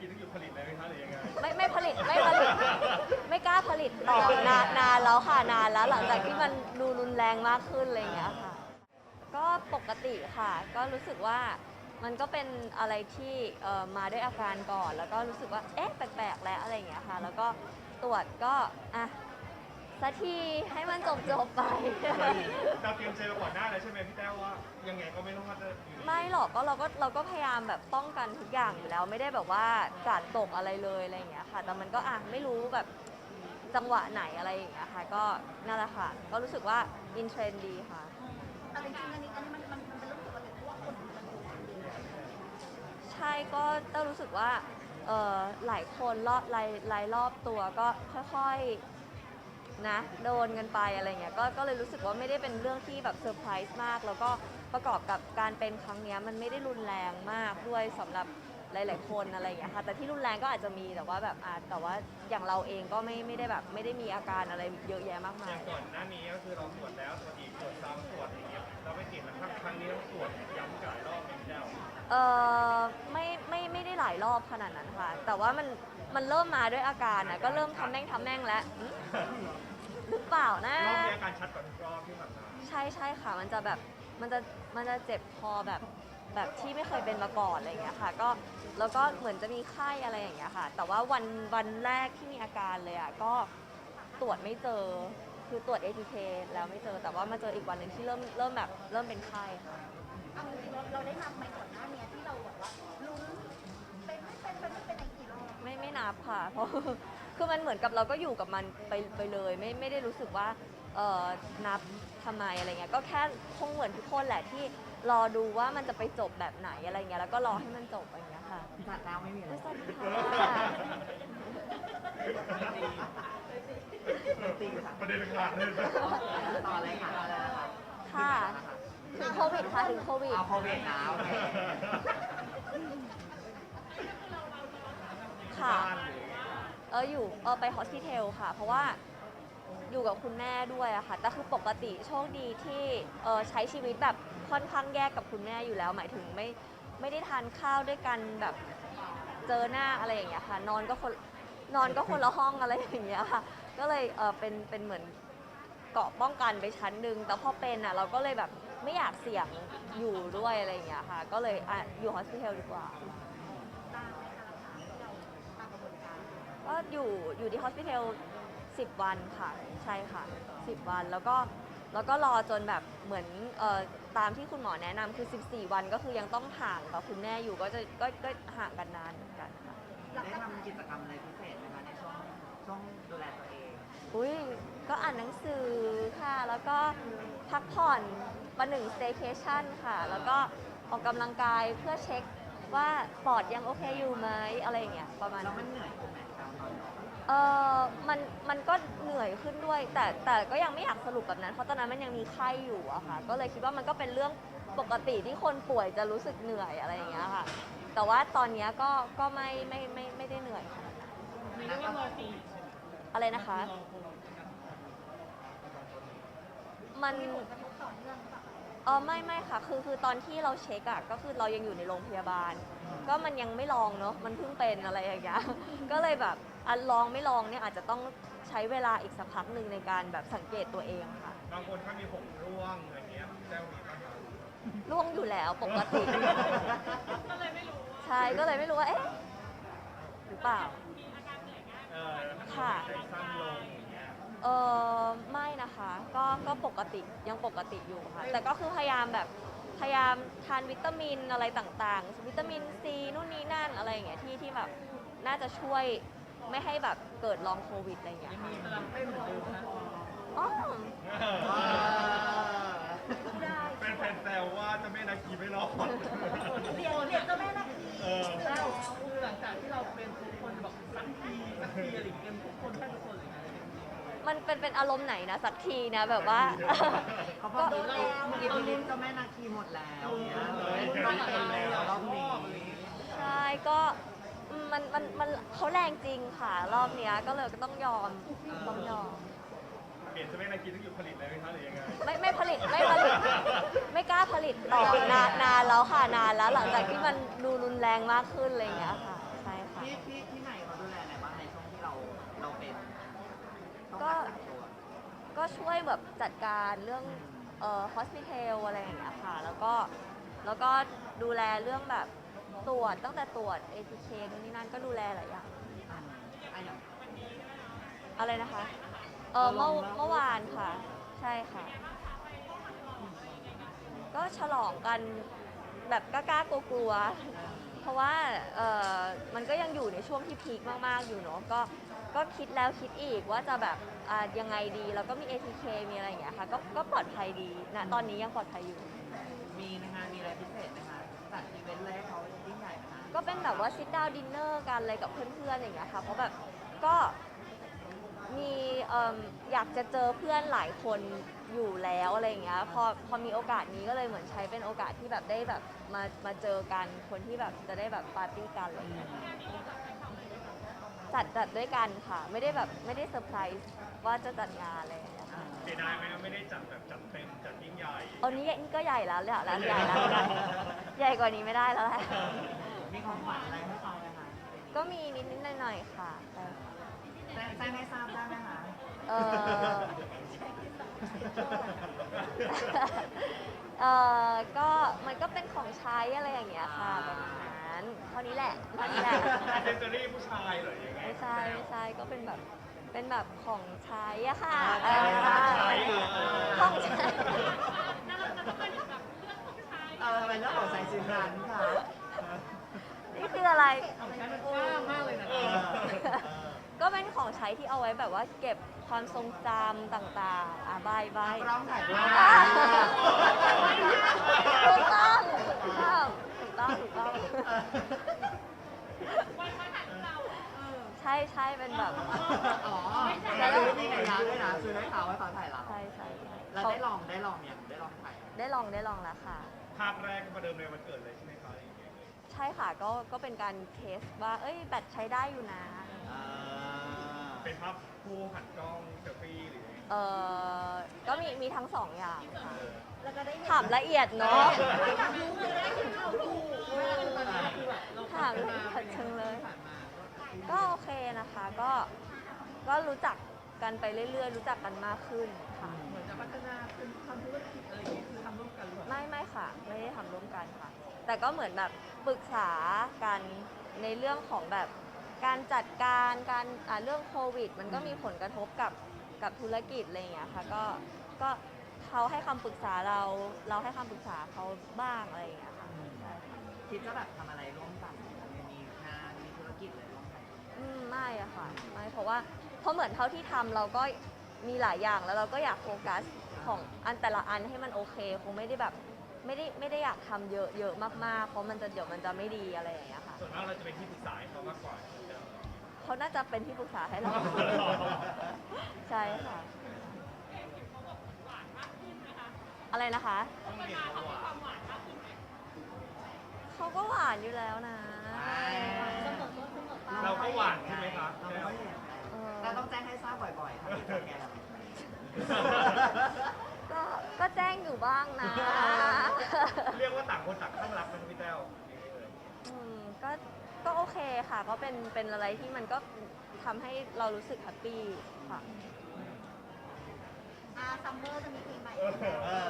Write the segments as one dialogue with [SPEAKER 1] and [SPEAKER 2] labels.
[SPEAKER 1] กีต้องหยุดผลิตเลยไหมคะหรือยังไง
[SPEAKER 2] ไม่ไม่ผลิตไม่ผลิต ไม่กล้าผลิตต่อนานนานแล้วค่ะนานแล้วหลังจากที่มันดูรุนแรงมากขึ้นอะไรอย่างเงี้ยค่ะ ก็ปกติค่ะ ก็รู้สึกว่ามันก็เป็นอะไรที่เอ่อมาด้วยอาการก่อน แล้วก็รู้สึกว่าเอ๊ะแปลกๆแล้วอะไรอย่างเงี้ยค่ะ แล้วก็ตรวจก็อะ สักทีให้มันจบจบๆไป
[SPEAKER 1] เราเตรียมใจมาก่อนหน้าแล้วใช่ไหมพี่แต้วว่า ยังไงก็ไม่รอดเลยอยู่ดี
[SPEAKER 2] ไม่หรอกก็เราก็เราก็พยายามแบบป้องกันทุกอย่างอยู่แล้วไม่ได้แบบว่ากาดตกอะไรเลยอะไรอย่างเงี้ยค่ะ แต่มันก็อะไม่รู้แบบจังหวะไหนอะไรอย่างเงี้ยค่ะก็นั่นแหละค่ะ ก็รู้สึกว่าอินเทรนดีค่ะ
[SPEAKER 3] แต่จริงๆอันนี้อันนี้มันมันมันเป็นเรื่องปกติเพราะว่าคนมันดูดี
[SPEAKER 2] ใช่ก็เต้ารู้สึกว่าเออหลายคนรอบรายรายรอบตัวก็ค่อยๆ นะโดนกันไปอะไรเงี้ยก็ก็เลยรู้สึกว่าไม่ได้เป็นเรื่องที่แบบเซอร์ไพรส์มาก แล้วก็ประกอบกับการเป็นครั้งเนี้ยมันไม่ได้รุนแรงมากด้วยสำหรับหลาย ๆ คนอะไรอย่างเงี้ยค่ะแต่ที่รุนแรงก็อาจจะมีแต่ว่าแบบอะแต่ว่าอย่างเราเองก็ไม่ไม่ได้แบบไม่ได้มีอาการอะไรเยอะแยะมากมา
[SPEAKER 1] อยย่างก่อนหน้านี้ก็คือเราตรวจแล้วตรวจอีกตรวจซ้ำตรวจอย่างเงี้ยเราไม่ติดนะครับครั้งนี้ต้องตรวจย้ำหลายรอบเป็นแต้ว
[SPEAKER 2] เออไม่ไม่ไม่ได้หลายรอบขนาดนั้นค่ะ แต่ว่ามันมันเริ่มมาด้วยอาการนะก็เริ่มทำแม่งทำแม่งแล้วอืม หรือเปล่านะ
[SPEAKER 1] รอบนี้อาการชัดกว่าทุกรอบที่ผ่านมา
[SPEAKER 2] ใช่ใช่ค่ะ มันจะแบบ มันจะ มันจะเจ็บคอแบบ แบบที่ไม่เคยเป็นมาก่อนอะไรอย่างเงี้ยค่ะ ก็ แล้วก็เหมือนจะมีไข้อะไรอย่างเงี้ยค่ะ แต่ว่าวันวันแรกที่มีอาการเลยอะ ก็ตรวจไม่เจอ คือตรวจ ATK แล้วไม่เจอ แต่ว่ามาเจออีกวันหนึ่งที่เริ่ม เริ่มแบบ เริ่มเป็นไข้ค่ะ
[SPEAKER 3] เอาจริงๆเราเราได้นำไปก่อนหน้าเนี้ยที่เราแบบว่าลุ้นเป็นไม่เป็นเป็นไม่เป็นในกี่รอบ
[SPEAKER 2] ไม่ไม่นับค่ะ เพราะ คือมันเหมือนกับเราก็อยู่กับมันไปไปเลย ไม่ไม่ได้รู้สึกว่าเออนับทำไมอะไรเงี้ยก็แค่คงเหมือนทุกคนแหละที่รอดูว่ามันจะไปจบแบบไหนอะไรเงี้ยแล้วก็รอให้มันจบอะไรเงี้ยค่ะ
[SPEAKER 4] จัดแล้วไม่มีอะไร
[SPEAKER 2] สวัสดีค่ะ
[SPEAKER 4] ตีค่ะ
[SPEAKER 1] ประเด็นขาดเลยนะ
[SPEAKER 4] ต่อเลยค่ะต่อเลยค่ะ
[SPEAKER 2] ค่ะถึงโควิดค่ะถึงโควิด
[SPEAKER 4] เอาโควิดนะโอเค
[SPEAKER 2] ค่ะเเอออยู่เออไปฮอสพิทอลค่ะ เพราะว่าอยู่กับคุณแม่ด้วยอะค่ะแต่คือปกติโชคดีที่เออใช้ชีวิตแบบค่อนข้างแยกกับคุณแม่อยู่แล้ว หมายถึงไม่ไม่ได้ทานข้าวด้วยกันแบบเจอหน้าอะไรอย่างเงี้ยค่ะ นอนก็คนนอนก็คนละห้องอะไรอย่างเงี้ยค่ะ ก็เลยเออเป็นเป็นเหมือนเกาะป้องกันไปชั้นหนึ่งแต่พอเป็นอะเราก็เลยแบบไม่อยากเสี่ยงอยู่ด้วยอะไรอย่างเงี้ยค่ะ ก็เลยอะอยู่ฮอสพิทอลดีกว่า
[SPEAKER 3] ตามไหมคะที่เราตามกระบวน การ
[SPEAKER 2] ก็อยู่อยู่ที่ฮอสพิทอล10 วันค่ะ ใช่ค่ะ 10 วันแล้วก็แล้วก็รอจนแบบเหมือนเอ่อตามที่คุณหมอแนะนำคือ 14 วันก็คือยังต้องห่างกับคุณแม่อยู่ก็จะก็ก็ห่างกันนานเหมือนกันค่ะ
[SPEAKER 4] ได้ทำกิจกรรมอะไรพิเศษไหมคะในช่วงช่วงดูแลตัวเอง
[SPEAKER 2] อุ้ยก็อ่านหนังสือค่ะ แล้วก็พักผ่อนประหนึ่ง staycation ค่ะ แล้วก็ออกกำลังกายเพื่อเช็ค ว่าปอดยังโอเคอยู่ไหมอะไรอย่างเงี้ยประมาณ
[SPEAKER 4] แล้ว
[SPEAKER 2] นั้น
[SPEAKER 4] มันเหนื่อยตรงไหนครับตอนนอน
[SPEAKER 2] เออมัน มันก็เหนื่อยขึ้นด้วย แต่ แต่ก็ยังไม่อยากสรุปแบบนั้น เพราะตอนนั้นมันยังมีไข้อยู่อะค่ะ ก็เลยคิดว่ามันก็เป็นเรื่องปกติที่คนป่วยจะรู้สึกเหนื่อยอะไรอย่างเงี้ยค่ะ แต่ว่าตอนเนี้ยก็ ก็ไม่ ไม่ ไม่ ไม่ได้เหนื่อยขนาดนั้น
[SPEAKER 4] แล้วก็
[SPEAKER 2] อะไรนะคะ มัน
[SPEAKER 3] กระทบต่อเนื่องหรือเปล่า
[SPEAKER 2] เออไม่ไม่ค่ะ คือคือตอนที่เราเช็คอะก็คือเรายังอยู่ในโรงพยาบาล ก็มันยังไม่ลองเนอะมันเพิ่งเป็นอะไรอย่างเงี้ยก็เลยแบบอันลองไม่ลองเนี่ยอาจจะต้องใช้เวลาอีกสักพักหนึ่งในการแบบสังเกตตัวเองค่ะ
[SPEAKER 1] บางคนถ้ามีผมร่วงอะไรเงี้ยแต้วมีบ้างไหม
[SPEAKER 2] ร่วงอยู่แล้วปกติก็เลยไม่รู้ใช่ก็เลยไม่รู้ว่าเอ๊ะหรือเปล่า
[SPEAKER 1] เออ
[SPEAKER 2] ค่ะ
[SPEAKER 1] ใจสั้นลงอย่างเงี้ย
[SPEAKER 2] เออไม่นะคะก็ก็ปกติยังปกติอยู่ค่ะ แต่ก็คือพยายามแบบพยายามทานวิตามินอะไรต่างๆ วิตามินซีนู่นนี่นั่นอะไรอย่างเงี้ยที่ที่แบบน่าจะช่วยไม่ให้แบบเกิดลองโควิดอะไรอย่างเงี้ยค่ะอ๋อ
[SPEAKER 3] ได้
[SPEAKER 1] เป็นแฟนแซวว่าเจะไม่นาคีไม่รอด
[SPEAKER 3] เรียนเรียนเจ้าแม่นาคี
[SPEAKER 1] เออ
[SPEAKER 3] เจ้า
[SPEAKER 5] คือหลังจากที่เราเป็นทุกคนบอกสักทีสักทีอะไรอย่างเงี้ยทุกคนแทบทุกคนเลยนะ
[SPEAKER 2] มันเป็นเป็นอารมณ์ไหนนะสักทีนะแบบว่า
[SPEAKER 4] เขาบอกเมื่อกี้เมื่อกี้พี่ลิ้นเจ้าแม่นาคีหมดแล้วเนี่ยเลยต้องเป็นแล้วรอบนี้
[SPEAKER 2] ใช่ก็อืมมันมันมันเขาแรงจริงค่ะรอบเนี้ยก็เลยก็ต้องยอมต้องยอม
[SPEAKER 1] ปีตุใช่ไหมนาคีต้องหยุดผลิตเลยไหมคะหรือยังไง
[SPEAKER 2] ไม่ไม่ผลิตไม่ผลิต ไม่กล้าผลิตต่อนานนานแล้วค่ะนานแล้วหลังจากที่มันดูรุนแรงมากขึ้นอะไรอย่างเงี้ยค่ะใช่ค่ะ
[SPEAKER 4] พี่พี่พี่
[SPEAKER 2] ช่วยแบบจัดการเรื่องเอ่อ hospital อะไรอย่างเงี้ยค่ะ แล้วก็แล้วก็ดูแลเรื่องแบบตรวจตั้งแต่ตรวจ ATK นู่นนี่นั่นก็ดูแลหลายอย่าง
[SPEAKER 4] อ่าอะอย่าง
[SPEAKER 2] อะไรนะคะ เออเมื่อเมื่อวานค่ะ ใช่ค่ะ ก็ฉลองกันแบบกล้าๆกลัวๆ เพราะว่าเออมันก็ยังอยู่ในช่วงที่พีคมากๆอยู่เนาะก็ ก็คิดแล้วคิดอีกว่าจะแบบอ่ายังไงดี แล้วก็มี ATK มีอะไรอย่างเงี้ยค่ะ ก็ก็ปลอดภัยดีนะตอนนี้ยังปลอดภัยอยู่
[SPEAKER 4] มีนะคะมีอะไรพิเศษนะคะจัดอีเวนต์อะไรให้เขายิ่งใหญ่ไหมคะ
[SPEAKER 2] ก็เป็นแบบว่า sit down dinner กันอะไรกับเพื่อนๆอย่างเงี้ยค่ะ เพราะแบบก็มีเอิ่มอยากจะเจอเพื่อนหลายคนอยู่แล้วอะไรอย่างเงี้ย พอพอมีโอกาสนี้ก็เลยเหมือนใช้เป็นโอกาสที่แบบได้แบบมามาเจอกันคนที่แบบจะได้แบบปาร์ตี้กันอะไรอย่างเงี้ย จัดจัดด้วยกันค่ะ ไม่ได้แบบไม่ได้เซอร์ไพรส์ว่าจะจัดงานอะไรอย่างเงี้ยค่ะ
[SPEAKER 1] เสียดายไหมครับไม่ได้จัดแบบจัดเต็มจัดยิ่งใหญ่
[SPEAKER 2] ตอนนี้นี่ก็ใหญ่แล้วแหละแล้วใหญ่แล้วใหญ่กว่านี้ไม่ได้แล้วแหละ
[SPEAKER 4] มีของขวัญอะไรให้เขาไหมคะ
[SPEAKER 2] ก็มีนิดนิดๆหน่อยๆค่ะใช่ค่ะ
[SPEAKER 4] แจ้งแจ้งให้ทราบได้ไหมคะ
[SPEAKER 2] เออ เออก็มันก็เป็นของใช้อะไรอย่างเงี้ยค่ะประมาณนั้นเท่านี้แหละเท่านี้แหละ
[SPEAKER 1] อันเซสซอรี่ผู้ชายเหรอยังไง
[SPEAKER 2] ไม่ใช่ไม่ใช่ก็เป็นแบบเป็นแบบของใช้อะค่ะ
[SPEAKER 4] อ่า
[SPEAKER 2] เออ
[SPEAKER 1] ใช้เออ
[SPEAKER 2] ของใช้
[SPEAKER 4] เออเป็นเรื่องของสายสินรันค่ะ
[SPEAKER 2] นี่คืออะไร
[SPEAKER 5] ของใช้มันกว้างมากเลยนะ
[SPEAKER 1] เออ
[SPEAKER 2] ก็เป็นของใช้ที่เอาไว้แบบว่าเก็บความทรงจำต่างๆอะบายบาย
[SPEAKER 4] ร้องถ่ายด้วย
[SPEAKER 2] อ่าถูกต้องถูกต้องถูกต้องถูกต้อง ใช่ใช่เป็นแบบ
[SPEAKER 4] อ๋อแล้วซื้อนี่ไงนะด้วยนะซื้อให้เขาไว้เขาถ่ายเรา
[SPEAKER 2] ใช่ใช่ใช่
[SPEAKER 4] เรา
[SPEAKER 2] เขา
[SPEAKER 4] ได้ลองได้ลองยังได้ลองถ่าย
[SPEAKER 2] ได้ลองได้ลองแล้วค่ะ
[SPEAKER 1] ภาพแรกก็ประเดิมในวันเกิดเลยใช่ไหมคะอย่างเงี้ย
[SPEAKER 2] ใช่ค่ะก็ก็เป็นการเทสว่า เอ้ยแบตใช้ได้อยู่นะ
[SPEAKER 4] อ่า
[SPEAKER 1] เป็นภาพคู่หันกล้องเซลฟี่หรือยังไง
[SPEAKER 2] เออก็มีมีทั้งสองอย่างค่ะ
[SPEAKER 3] แล้วก็ได้เห็น
[SPEAKER 2] ถามละเอียดเนาะ
[SPEAKER 3] อยากรู้เลยได้เห็นข่าวดู
[SPEAKER 2] ถามละเอียดจังเลย ก็โอเคนะคะก็ก็รู้จักกันไปเรื่อยๆ รู้จักกันมากขึ้นค่ะ
[SPEAKER 5] เหมือนจะพัฒนาเป็นทำธุรกิจอะไรอย่างเงี้ยคือทำร่วมกันหรือเปล่า
[SPEAKER 2] ไม่ไม่ค่ะ ไม่ได้ทำร่วมกันค่ะ แต่ก็เหมือนแบบปรึกษากันในเรื่องของแบบการจัดการการอ่าเรื่องโควิด มันก็มีผลกระทบกับกับธุรกิจอะไรอย่างเงี้ยค่ะก็ก็เขาให้คำปรึกษาเราเราให้คำปรึกษาเขาบ้างอะไรอย่างเงี้ยค่ะใช่ค่ะ
[SPEAKER 4] คิดจะแบบทำอะไรร่วมกันมีงานมีธุรกิจอะไรร่วมกัน
[SPEAKER 2] อืมไม่อะค่ะไม่เพราะว่าเพราะเหมือนเท่าที่ทำเราก็มีหลายอย่างแล้วเราก็อยากโฟกัสของอันแต่ละอันให้มันโอเค คงไม่ได้แบบไม่ได้ไม่ได้อยากทำเยอะเยอะมากๆ เพราะมันจะเดี๋ยวมันจะไม่ดีอะไรอย่างเงี้ยค่ะ
[SPEAKER 1] ส่วนมากเราจะเป็นที่ปรึกษาให้เขามากกว่าใช่ไหม
[SPEAKER 2] เขาน่าจะเป็นที่ปรึกษาให้เรา ใช่ค่ะอะไรนะคะ
[SPEAKER 1] ต้องเรียนเขาหวาน
[SPEAKER 2] เขาก็หวานอยู่แล้วนะ
[SPEAKER 3] เสมอต้น เสมอปลาย
[SPEAKER 1] เราก็หวานใช่ไหมคะ
[SPEAKER 4] เราไม่ค่อยเห็น
[SPEAKER 2] เออ
[SPEAKER 4] แต่ต้องแจ้งให้ทราบบ่อยๆถ้ามีสแกนอะไร
[SPEAKER 2] ก็ก็แจ้งอยู่บ้างนะ
[SPEAKER 1] เรียกว่าต่างคนต่างข้างรักเป็นพี่แต้ว
[SPEAKER 2] อืมก็ก็โอเคค่ะ ก็เป็นเป็นอะไรที่มันก็ทำให้เรารู้สึกแฮปปี้ค่ะ
[SPEAKER 3] อ่าซัมเมอร์จะมีเพลงใหม่
[SPEAKER 1] เออ
[SPEAKER 4] เออ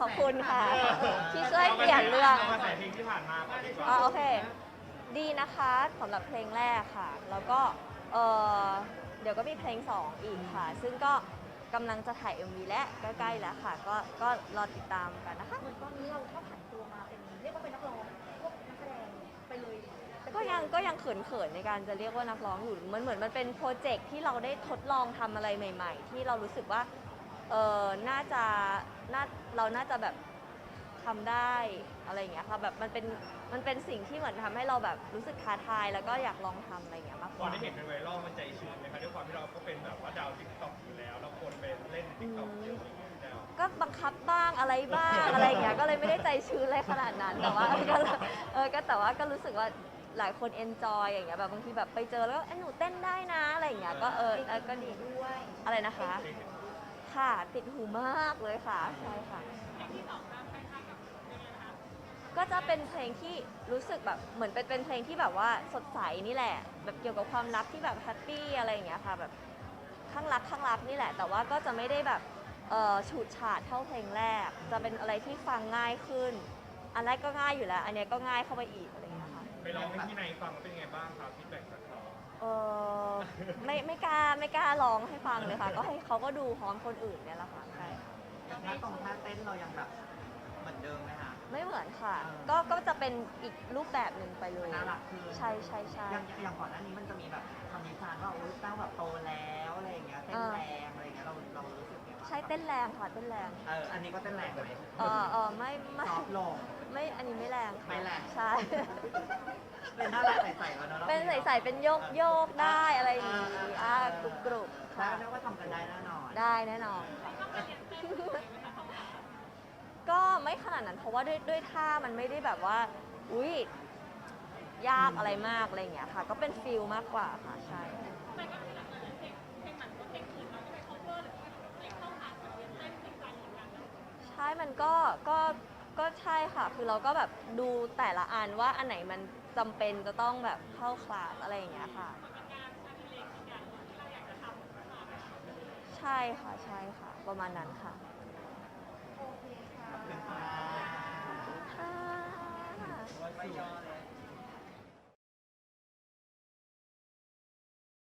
[SPEAKER 2] ขอบคุณค่ะ ที่ช่วยเปลี่ยนเรื่องา
[SPEAKER 1] กระแสเพลงที่ผ่านมาก่อนดีกว่า
[SPEAKER 2] อ๋อโอเค ดีนะคะสำหรับเพลงแรกค่ะ แล้วก็เออเดี๋ยวก็มีเพลง 2 อีกค่ะ ซึ่งก็กำลังจะถ่าย MV และใกล้ๆแล้วค่ะ ก็ก็รอติดตามกันนะคะ
[SPEAKER 3] เหมือนตอนนี้เราก็ผันตัวมาเป็นเรียกว่าเป็นนักร้องพวกนักแสดงไปเลย
[SPEAKER 2] ก็ยังก็ยังเขินๆในการจะเรียกว่านักร้องอยู่มันเหมือนมันเป็นโปรเจกต์ที่เราได้ทดลองทำอะไรใหม่ ๆ ที่เรารู้สึกว่าเออน่าจะน่าเราน่าจะแบบ ทำได้อะไรอย่างเงี้ยค่ะแบบมันเป็นมันเป็นสิ่งที่เหมือนทำให้เราแบบรู้สึกท้าทายแล้วก็อยากลองทำอะไรอย่างเงี้ยมากก
[SPEAKER 1] พอ
[SPEAKER 2] ว่า
[SPEAKER 1] ได้เห็นเป็นไวรัลมันใจชื้นไหมคะด้วยความที่เราก็เป็นแบบว่าดาวติ๊กต็อกอยู่แล้ว แล้วคนไปเล่นติ๊กต็อกเยอะอย่างเงี้ยพี่แต้ว
[SPEAKER 2] ก็บังคับบ้างอะไรบ้างอะไรอย่างเงี้ยก็เลยไม่ได้ใจชื้นอะไรขนาดนั้นแต่ว่าก็เออก็แต่ว่าก็รู้สึกว่าหลายคนเอนจอยอย่างเงี้ยแบบบางทีแบบไปเจอแล้วก็เอ้ยหนูเต้นได้นะอะไรอย่างเงี้ยก็เออเออก็ดี
[SPEAKER 3] ด้วย
[SPEAKER 2] อะไรนะคะ
[SPEAKER 1] เพลง
[SPEAKER 2] ค่ะติดหูมากเลยค่ะใช่ค่ะก็ จะเป็นเพลงที่รู้สึกแบบเหมือนเป็นเป็นเพลงที่แบบว่าสดใสนี่แหละ แบบเกี่ยวกับความรักที่แบบแฮปปี้อะไรอย่างเงี้ยค่ะแบบข้างรักข้างรักนี่แหละ แต่ว่าก็จะไม่ได้แบบเอ่อฉูดฉาดเท่าเพลงแรก จะเป็นอะไรที่ฟังง่ายขึ้น อันแรกก็ง่ายอยู่แล้ว อันเนี้ยก็ง่ายเข้าไปอีกอะไรอย่างเงี้ยค่ะ
[SPEAKER 1] ไปลองให้พี่นายฟังแล้วเป็นไงบ้างครับฟีดแบ็กจากเขา
[SPEAKER 2] เออไม่ไม่กล้าไม่กล้าร้องให้ฟังเลยค่ะ ก็ให้เขาก็ดูพร้อมคนอื่นเนี่ยแหละค่ะใช่
[SPEAKER 4] ถ้าตรงท่าเต้นเรายังแบบเหมือนเดิมไหมคะ
[SPEAKER 2] ไม่เหมือนค่ะ
[SPEAKER 4] เออ
[SPEAKER 2] ก็ก็จะเป็นอีกรูปแบบหนึ่งไปเลย
[SPEAKER 4] น่ารักขึ้น
[SPEAKER 2] ใช่ใช่ใช่
[SPEAKER 4] อย่างอย่างก่อนหน้านี้มันจะมีแบบคำนิทานว่าโอ๊ยเต้าแบบโตแล้วอะไรอย่างเงี้ยเต้นแรงอะไรอย่างเงี้ยเราเรารู้สึกไงบ้าง
[SPEAKER 2] ใช่เต้นแรงค่ะเต้นแรง
[SPEAKER 4] เอออันนี้ก็เต้นแรงเลย
[SPEAKER 2] เออเออไม่ไม่
[SPEAKER 4] ซอฟต์ลง
[SPEAKER 2] ไม่อันนี้ไม่แรงค่ะ
[SPEAKER 4] ไม่แรง
[SPEAKER 2] ใช่
[SPEAKER 4] เป็นน่ารักใสๆแล้วเนาะ
[SPEAKER 2] เป็นใส่ๆเป็นโยกโยกได้อะไรอย่างงี้อ่ากรุบกรุบ
[SPEAKER 4] ได้
[SPEAKER 2] ค่ะ
[SPEAKER 4] ไม่ว่าทำกันได้แน่นอน
[SPEAKER 2] ได้แน่นอนค่ะ ก็ไม่ขนาดนั้นเพราะว่าด้วยด้วยท่ามันไม่ได้แบบว่า อุ้ยยากอะไรมากอะไรอย่างเงี้ยค่ะ ก็เป็นฟิลมากกว่าค่ะใช่ใช่ มันก็ ก็ ก็ใช่ค่ะ คือเราก็แบบดูแต่ละอันว่าอันไหนมันจำเป็นจะต้องแบบเข้าคลาสอะไรอย่างเงี้ยค่ะใช่ค่ะ ใช่ค่ะ ประมาณนั้นค่ะ
[SPEAKER 4] ขอบคุณค่ะ
[SPEAKER 2] ค่ะ
[SPEAKER 1] ไม่ย้อน John